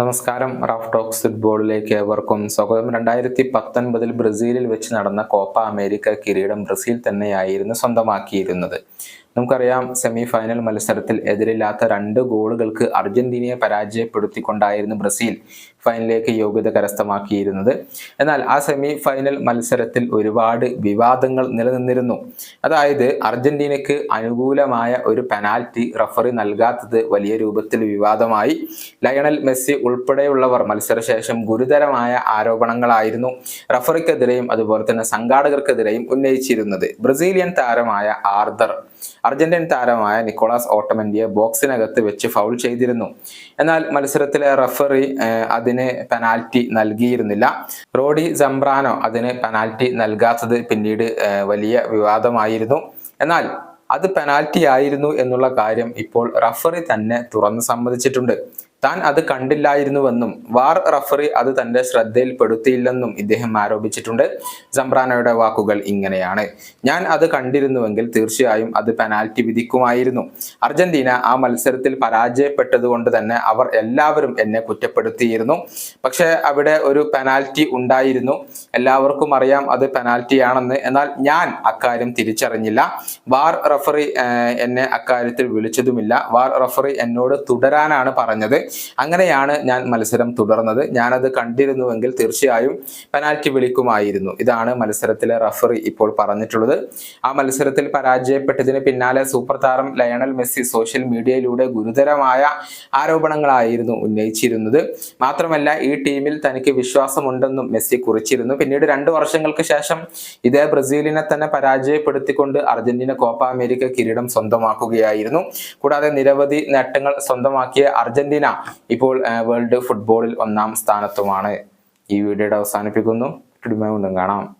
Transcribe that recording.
നമസ്കാരം. Raf talks ഫുട്ബോളിലേക്ക് ഏവർക്കും സ്വാഗതം. രണ്ടായിരത്തി പത്തൊൻപതിൽ ബ്രസീലിൽ വെച്ച് നടന്ന കോപ്പ അമേരിക്ക കിരീടം ബ്രസീൽ തന്നെയായിരുന്നു സ്വന്തമാക്കിയിരുന്നത്. നമുക്കറിയാം സെമി ഫൈനൽ മത്സരത്തിൽ എതിരില്ലാത്ത രണ്ട് ഗോളുകൾക്ക് അർജന്റീനയെ പരാജയപ്പെടുത്തിക്കൊണ്ടായിരുന്നു ബ്രസീൽ ഫൈനലിലേക്ക് യോഗ്യത കരസ്ഥമാക്കിയിരുന്നത്. എന്നാൽ ആ സെമി ഫൈനൽ മത്സരത്തിൽ ഒരുപാട് വിവാദങ്ങൾ നിലനിന്നിരുന്നു. അതായത് അർജന്റീനയ്ക്ക് അനുകൂലമായ ഒരു പെനാൽറ്റി റഫറി നൽകാത്തത് വലിയ രൂപത്തിൽ വിവാദമായി. ലയണൽ മെസ്സി ഉൾപ്പെടെയുള്ളവർ മത്സരശേഷം ഗുരുതരമായ ആരോപണങ്ങളായിരുന്നു റഫറിക്കെതിരെയും അതുപോലെ തന്നെ സംഘാടകർക്കെതിരെയും ഉന്നയിച്ചിരുന്നത്. ബ്രസീലിയൻ താരമായ ആർദർ അർജന്റീൻ താരമായ നിക്കോളാസ് ഓട്ടമന്റിയെ ബോക്സിനകത്ത് വെച്ച് ഫൗൾ ചെയ്തിരുന്നു. എന്നാൽ മത്സരത്തിലെ റഫറി അതിന് പെനാൽറ്റി നൽകിയിരുന്നില്ല. റോഡി ജംബ്രാനോ അതിന് പെനാൽറ്റി നൽകാത്തത് പിന്നീട് വലിയ വിവാദമായിരുന്നു. എന്നാൽ അത് പെനാൽറ്റി ആയിരുന്നു എന്നുള്ള കാര്യം ഇപ്പോൾ റഫറി തന്നെ തുറന്നു സമ്മതിച്ചിട്ടുണ്ട്. താൻ അത് കണ്ടില്ലായിരുന്നുവെന്നും വാർ റഫറി അത് തന്റെ ശ്രദ്ധയിൽപ്പെടുത്തിയില്ലെന്നും ഇദ്ദേഹം ആരോപിച്ചിട്ടുണ്ട്. സംബ്രാനോയുടെ വാക്കുകൾ ഇങ്ങനെയാണ്. ഞാൻ അത് കണ്ടിരുന്നുവെങ്കിൽ തീർച്ചയായും അത് പെനാൽറ്റി വിധിക്കുമായിരുന്നു. അർജന്റീന ആ മത്സരത്തിൽ പരാജയപ്പെട്ടതുകൊണ്ട് തന്നെ അവർ എല്ലാവരും എന്നെ കുറ്റപ്പെടുത്തിയിരുന്നു. പക്ഷേ അവിടെ ഒരു പെനാൽറ്റി ഉണ്ടായിരുന്നു. എല്ലാവർക്കും അറിയാം അത് പെനാൽറ്റിയാണെന്ന്. എന്നാൽ ഞാൻ അക്കാര്യം തിരിച്ചറിഞ്ഞില്ല. വാർ റഫറി എന്നെ അക്കാര്യത്തിൽ വിളിച്ചതുമില്ല. വാർ റഫറി എന്നോട് തുടരാനാണ് പറഞ്ഞത്. അങ്ങനെയാണ് ഞാൻ മത്സരം തുടർന്നത്. ഞാനത് കണ്ടിരുന്നുവെങ്കിൽ തീർച്ചയായും പെനാൽറ്റി വിളിക്കുമായിരുന്നു. ഇതാണ് മത്സരത്തിലെ റഫറി ഇപ്പോൾ പറഞ്ഞിട്ടുള്ളത്. ആ മത്സരത്തിൽ പരാജയപ്പെട്ടതിന് പിന്നാലെ സൂപ്പർ താരം ലയണൽ മെസ്സി സോഷ്യൽ മീഡിയയിലൂടെ ഗുരുതരമായ ആരോപണങ്ങളായിരുന്നു ഉന്നയിച്ചിരുന്നത്. മാത്രമല്ല ഈ ടീമിൽ തനിക്ക് വിശ്വാസമുണ്ടെന്നും മെസ്സി കുറിച്ചിരുന്നു. പിന്നീട് രണ്ട് വർഷങ്ങൾക്ക് ശേഷം ഇതേ ബ്രസീലിനെ തന്നെ പരാജയപ്പെടുത്തിക്കൊണ്ട് അർജന്റീന കോപ്പ അമേരിക്ക കിരീടം സ്വന്തമാക്കുകയായിരുന്നു. കൂടാതെ നിരവധി നേട്ടങ്ങൾ സ്വന്തമാക്കിയ അർജന്റീന ഇപ്പോൾ വേൾഡ് ഫുട്ബോളിൽ ഒന്നാം സ്ഥാനത്തുമാണ്. ഈ വീഡിയോയുടെ അവസാനിപ്പിക്കുന്നു. കാണാം.